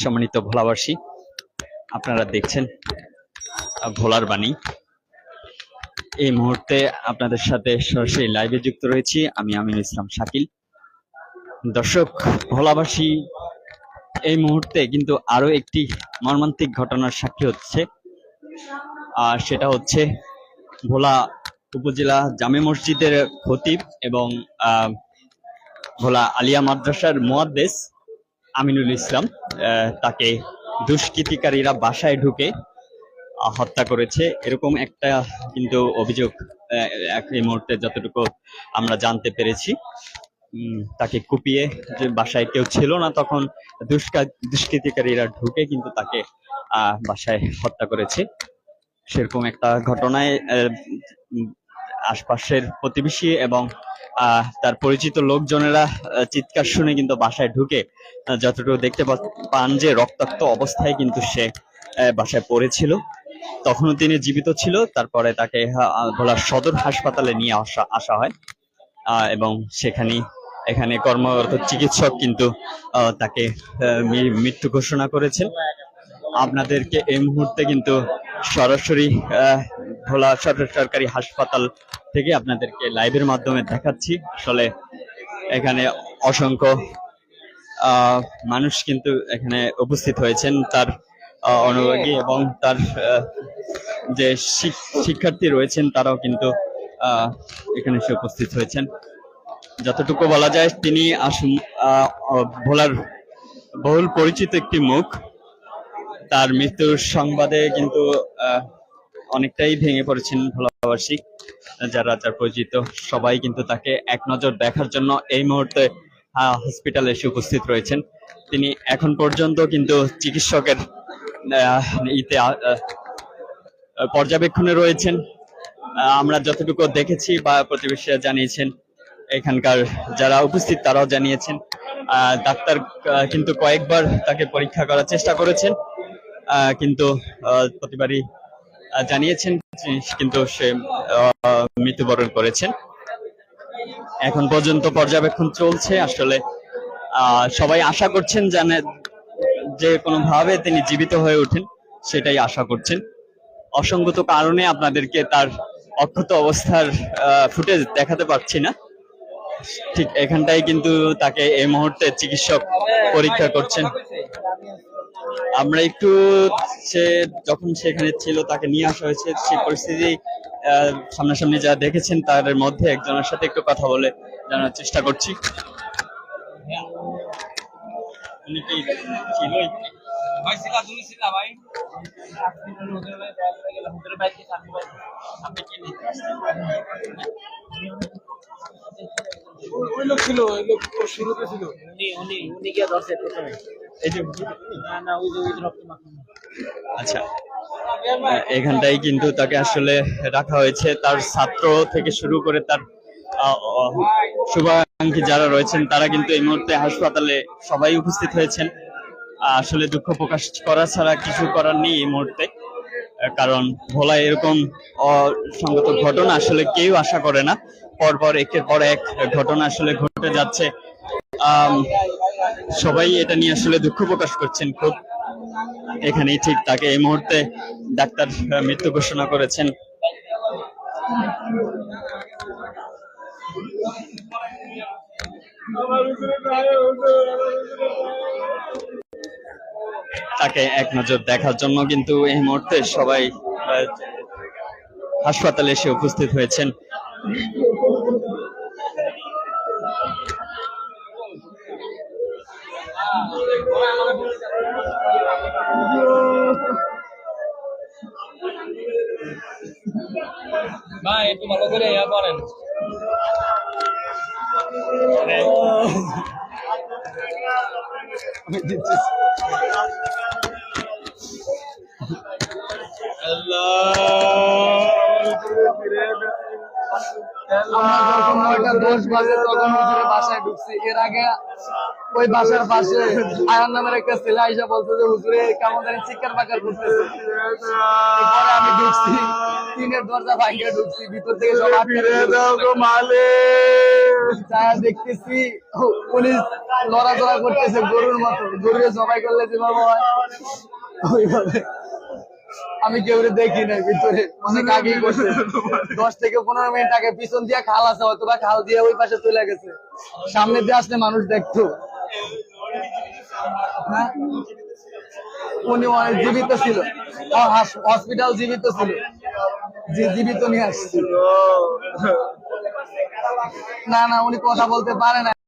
সম্মানিত ভোলাবাসী, আপনারা দেখছেন ভোলার বাণী। এই মুহূর্তে আপনাদের সাথে সরাসরি লাইভে যুক্ত রয়েছি আমি আমিনুল ইসলাম শাকিল। দর্শক, ভোলাবাসী, এই মুহূর্তে কিন্তু আরও একটি মর্মান্তিক ঘটনার সাক্ষী হচ্ছে। আর সেটা হচ্ছে ভোলা উপজেলা জামে মসজিদের খতিব এবং ভোলা আলিয়া মাদ্রাসার মোয়াদ্দেস আমিনুল ইসলাম তাকে দুষ্কৃতিকারীরা বাসায় ঢুকে হত্যা করেছে। এরকম একটা কিন্তু অভিযোগ এই মুহূর্তে যতটুকু আমরা জানতে পেরেছি। তাকে কুপিয়ে যে বাসায় কেউ ছিল না তখন দুষ্কা, দুষ্কৃতিকারীরা ঢুকে কিন্তু তাকে বাসায় হত্যা করেছে। সেরকম একটা ঘটনায় আশপাশের প্রতিবেশী এবং তার পরিচিত লোকজনেরা চিৎকার শুনে কিন্তু বাসায় ঢুকে যতটুকু দেখতে পান যে রক্তাক্ত অবস্থায় কিন্তু সে বাসায় পড়েছিল। তখনও তিনি জীবিত ছিল, তারপরে তাকে ভোলা সদর হাসপাতালে নিয়ে আসা আসা হয় এবং সেখানে এখানে কর্মরত চিকিৎসক কিন্তু তাকে মৃত্যু ঘোষণা করেছেন। আপনাদেরকে এই মুহূর্তে কিন্তু সরাসরি ভোলা সরকার হাসপাতাল থেকে আপনাদেরকে লাইভের মাধ্যমে দেখাচ্ছি। আসলে এখানে অসংখ্য মানুষ কিন্তু এখানে উপস্থিত হয়েছেন। তার অনুরাগী এবং তার যে শিক্ষার্থী রয়েছেন, তারাও কিন্তু এখানে এসে উপস্থিত হয়েছেন। যতটুকু বলা যায়, তিনি আসুন ভোলার বহুল পরিচিত একটি মুখ। তার মৃত্যুর সংবাদে কিন্তু অনেকটাই ভেঙে পড়েছেন ভোলাবাসী, যারা যার পরিচিত সবাই কিন্তু তাকে এক নজর দেখার জন্য এই মুহূর্তে হসপিটালে এসে উপস্থিত রয়েছেন। তিনি এখন পর্যন্ত কিন্তু চিকিৎসকের ইতে পর্যবেক্ষণে রয়েছেন। আমরা যতটুকু দেখেছি বা প্রতিবেশীরা জানিয়েছেন, এখানকার যারা উপস্থিত তারাও জানিয়েছেন। ডাক্তার কিন্তু কয়েকবার তাকে পরীক্ষা করার চেষ্টা করেছেন। কিন্তু প্রতিবারই জানিয়েছেন কিন্তু সে মৃত্যুবরণ করেছেন। এখন পর্যন্ত পর্যবেক্ষণ চলছে। আসলে সবাই আশা করছেন জানে যে কোনোভাবে তিনি জীবিত হয়ে ওঠেন, সেটাই আশা করছেন। অসঙ্গত কারণে আপনাদেরকে তার অক্ষত অবস্থার ফুটেজ দেখাতে পারছি না। ঠিক এখানটাই কিন্তু তাকে এই মুহূর্তে চিকিৎসক পরীক্ষা করছেন। আমরা একটু সে যখন সেখানে ছিল তাকে নিয়ে আসা হয়েছে। সেই পরিস্থিতি আহ, সামনাসামনি যা দেখেছেন তাদের মধ্যে একজনের সাথে একটু কথা বলে জানার চেষ্টা করছি। ছিল? ভাই ছিলা তুমি ছিলা ভাই। আপনি কি ওই লোক ছিল ওই লোক শুরুতে ছিল। উনি উনি উনি গিয়ে ধরছে প্রথমে। আচ্ছা এখানটাই কিন্তু তাকে আসলে রাখা হয়েছে। তার ছাত্র থেকে শুরু করে তার আহ, আহ, শুভাকাঙ্ক্ষী যারা রয়েছেন তারা কিন্তু এই মুহূর্তে হাসপাতালে সবাই উপস্থিত হয়েছেন। আসলে দুঃখ প্রকাশ করা ছাড়া কিছু করার নেই এই মুহূর্তে। কারণ ভোলায় এরকম অসঙ্গত ঘটনা আসলে কেউ আশা করে না। পরপর একের পর এক ঘটনা আসলে ঘটে যাচ্ছে। আম, সবাই এটা নিয়ে আসলে দুঃখ প্রকাশ করছেন খুব। এখানেই ঠিক তাকে এই মুহূর্তে ডাক্তার মৃত্যু ঘোষণা করেছেন। তাকে এক নজর দেখার জন্য কিন্তু এই মুহূর্তে সবাই হাসপাতালে এসে উপস্থিত হয়েছেন। ভাই একটু ভালো করে ইয়া করেন। আল্লাহ। আমরা যখন নয়টা দশ বাজে তখন হুজুরের বাসায় ঢুকছি। এর আগে ওই বাসার পাশে আয়ান নামের একটা ছেলে আইসা বলছে যে হুজুরে কেমন জানি চিৎকার বাকার করতেছে পরে আমি ঢুকছি টিনের দরজা ভাঙিয়ে ঢুকছি ভিতর থেকে সব আটকে যা দেখতেছি পুলিশ লড়াচড়া করতেছে গরুর মতো। গরুরে সবাই করলে যেভাবে হয় ওইভাবে। আমি কেউ দেখি নাই ভিতরে অনেক আগেই করছে। দশ থেকে পনেরো মিনিট আগে পিছন দিয়ে খাল আছে হয়তো বা খাল দিয়ে ওই পাশে চলে গেছে। সামনে দিয়ে আসলে মানুষ দেখতো। হ্যাঁ? উনি অনেক জীবিত ছিল। হসপিটাল জীবিত ছিল। জি জীবিত নিয়ে আসছিল না না উনি কথা বলতে পারে না।